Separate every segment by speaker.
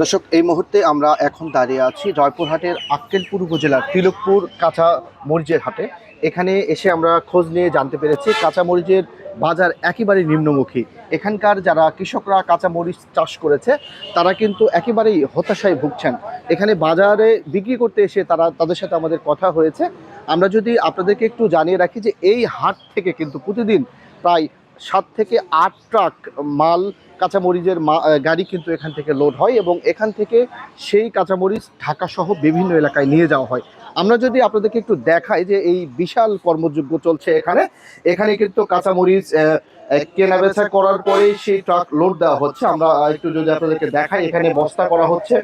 Speaker 1: দর্শক, এই মুহূর্তে আমরা এখন দাঁড়িয়ে আছি জয়পুরহাটের আক্কেলপুর উপজেলার তিলকপুর কাঁচা মরিচের হাটে। এখানে এসে আমরা খোঁজ নিয়ে জানতে পেরেছি, কাঁচা মরিচের বাজার একেবারে নিম্নমুখী। এখানকার যারা কৃষকরা কাঁচা মরিচ চাষ করেছে, তারা কিন্তু একেবারেই হতাশায় ভুগছেন। এখানে বাজারে বিক্রি করতে এসে তারা তাদের সাথে আমাদের কথা হয়েছে। আমরা যদি আপনাদেরকে একটু জানিয়ে রাখি যে এই হাট থেকে কিন্তু প্রতিদিন প্রায় সাত থেকে আট ট্রাক মাল, কাঁচামরিচের গাড়ি কিন্তু এখান থেকে লোড হয় এবং এখান থেকে সেই কাঁচামরিচ ঢাকা সহ বিভিন্ন এলাকায় নিয়ে যাওয়া হয়। আমরা যদি আপনাদেরকে একটু দেখাই যে এই বিশাল কর্মযোগ্য চলছে এখানে এখানে কিন্তু কাঁচামরিচ কেনা বেচা করার পরেই সেই ট্রাক লোড দেওয়া হচ্ছে। আমরা একটু যদি আপনাদেরকে দেখাই, এখানে বস্তা করা হচ্ছে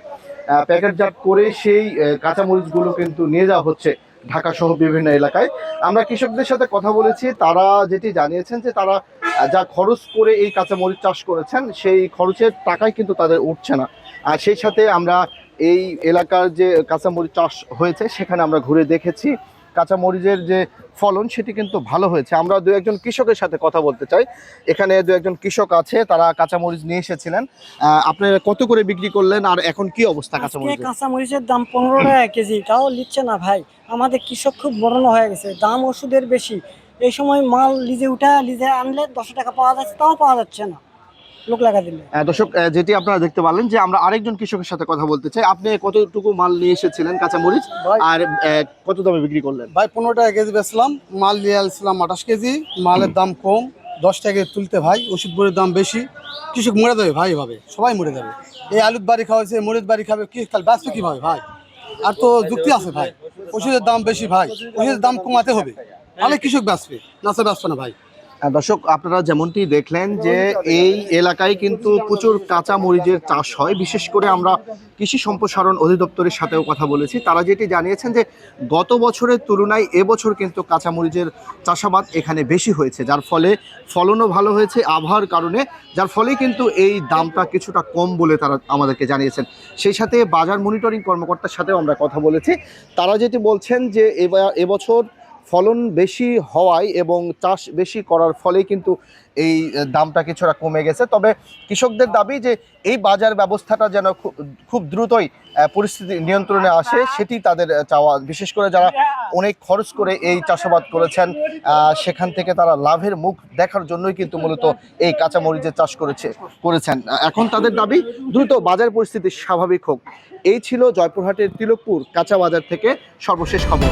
Speaker 1: প্যাকেটজাত করে সেই কাঁচামরিচগুলো কিন্তু নিয়ে যাওয়া হচ্ছে ঢাকা সহ বিভিন্ন এলাকায়। আমরা কৃষকদের সাথে কথা বলেছি, তারা যেটি জানিয়েছেন যে তারা যা খরচ করে এই কাঁচামরিচ চাষ করেছেন সেই খরচের টাকাই কিন্তু তাদের উঠছে না। আর সেই সাথে আমরা এই এলাকার যে কাঁচামরিচ চাষ হয়েছে সেখানে আমরা ঘুরে দেখেছি কাঁচামরিচের যে ফলন সেটি কিন্তু ভালো হয়েছে। আমরা দু একজন কৃষকের সাথে কথা বলতে চাই। এখানে দু একজন কৃষক আছে তারা কাঁচামরিচ নিয়ে এসেছিলেন। আপনারা কত করে বিক্রি করলেন আর এখন কি অবস্থা
Speaker 2: আজকে
Speaker 1: কাঁচামরিচের?
Speaker 2: কাঁচা মরিচের দাম পনেরো টাকা কেজি। তাও নিচ্ছে না ভাই। আমাদের কৃষক খুব বড় হয়ে গেছে। দাম ওষুধের বেশি। এই সময় মাল লিজে উঠা লিজে আনলে দশ টাকা পাওয়া যাচ্ছে তাও পাওয়া যাচ্ছে না। লোক লাগা দিলে।
Speaker 1: দর্শক যেটি আপনারা দেখতে পারলেন যে আমরা আরেকজন কৃষকের সাথে কথা বলতে চাই। আপনি কতটুকু মাল নিয়ে এসেছিলেন কাঁচামরিচ? আর কত দামে বিক্রি করলেন?
Speaker 3: ভাই পনেরো টাকা কেজি বেচলাম। মাল নিয়ে আসছিলাম আঠাশ কেজি। মালের দাম কম। দশ টাকা কেজি তুলতে ভাই ওষুধ বড়ির দাম বেশি। কৃষক মরে যাবে ভাই এভাবে। সবাই মরে যাবে। এই আলুর বাড়ি খাওয়াছে মরিচ বাড়ি খাবে কি তাহলে বাঁচবে কীভাবে ভাই? আর তো যুক্তি আছে ভাই। ওষুধের দাম বেশি ভাই। ওষুধের দাম কমাতে হবে। তাহলে কৃষক বাঁচবে। নাচে বাঁচবে না ভাই।
Speaker 1: আহ, দর্শক আপনারা যেমনটি দেখলেন যে এই এলাকায় কিন্তু প্রচুর কাঁচা মরিচের চাষ হয়। বিশেষ করে আমরা কৃষি সম্প্রসারণ অধিদপ্তরের সাথেও কথা বলেছি। তারা যেটি জানিয়েছেন যে গত বছরের তুলনায় এবছর কিন্তু কাঁচা মরিচের চাষাবাদ এখানে বেশি হয়েছে। যার ফলে ফলনও ভালো হয়েছে আবহাওয়ার কারণে যার ফলে কিন্তু এই দামটা কিছুটা কম বলে তারা আমাদেরকে জানিয়েছেন। সেই সাথে বাজার মনিটরিং কর্মকর্তার সাথেও আমরা কথা বলেছি। তারা যেটি বলছেন যে এবার এবছর ফলন বেশি হওয়ায় এবং চাষ বেশি করার ফলে কিন্তু এই দামটা কিছুটা কমে গেছে। তবে কৃষকদের দাবি যে এই বাজার ব্যবস্থাটা যেন খুব দ্রুতই পরিস্থিতি নিয়ন্ত্রণে আসে, সেটি তাদের চাওয়া। বিশেষ করে যারা অনেক খরচ করে এই চাষাবাদ করেছেন সেখান থেকে তারা লাভের মুখ দেখার জন্যই কিন্তু মূলত এই কাঁচামরিচের চাষ করেছে, করেছেন। এখন তাদের দাবি, দ্রুত বাজার পরিস্থিতি স্বাভাবিক হোক। এই ছিল জয়পুরহাটের তিলকপুর কাঁচা বাজার থেকে সর্বশেষ খবর।